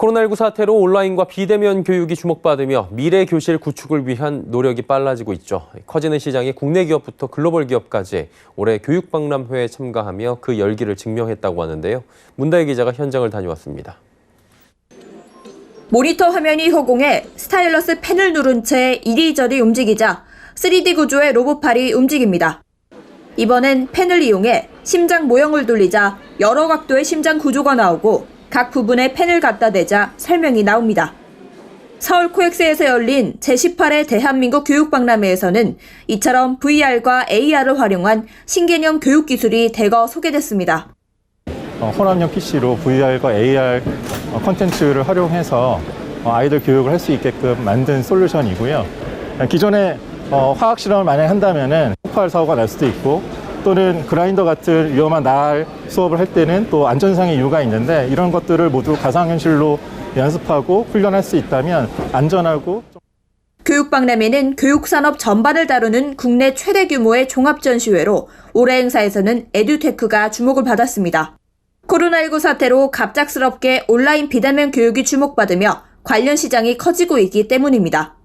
코로나19 사태로 온라인과 비대면 교육이 주목받으며 미래 교실 구축을 위한 노력이 빨라지고 있죠. 커지는 시장에 국내 기업부터 글로벌 기업까지 올해 교육 박람회에 참가하며 그 열기를 증명했다고 하는데요. 문다혜 기자가 현장을 다녀왔습니다. 모니터 화면이 허공에 스타일러스 펜을 누른 채 이리저리 움직이자 3D 구조의 로봇팔이 움직입니다. 이번엔 펜을 이용해 심장 모형을 돌리자 여러 각도의 심장 구조가 나오고 각 부분에 펜을 갖다 대자 설명이 나옵니다. 서울 코엑스에서 열린 제18회 대한민국 교육박람회에서는 이처럼 VR과 AR을 활용한 신개념 교육 기술이 대거 소개됐습니다. 어, 혼합형 PC로 VR과 AR 어, 콘텐츠를 활용해서 어, 아이들 교육을 할 수 있게끔 만든 솔루션이고요. 어, 기존에 어, 화학 실험을 만약 한다면은 폭발 사고가 날 수도 있고 또는 그라인더 같은 위험한 날 수업을 할 때는 또 안전상의 이유가 있는데 이런 것들을 모두 가상현실로 연습하고 훈련할 수 있다면 안전하고 교육박람회는 교육산업 전반을 다루는 국내 최대 규모의 종합전시회로 올해 행사에서는 에듀테크가 주목을 받았습니다. 코로나19 사태로 갑작스럽게 온라인 비대면 교육이 주목받으며 관련 시장이 커지고 있기 때문입니다.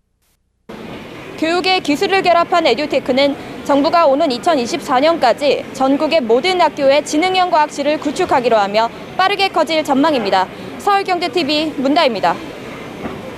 교육의 기술을 결합한 에듀테크는 정부가 오는 2024년까지 전국의 모든 학교에 지능형 과학실을 구축하기로 하며 빠르게 커질 전망입니다. 서울경제TV 문다입니다.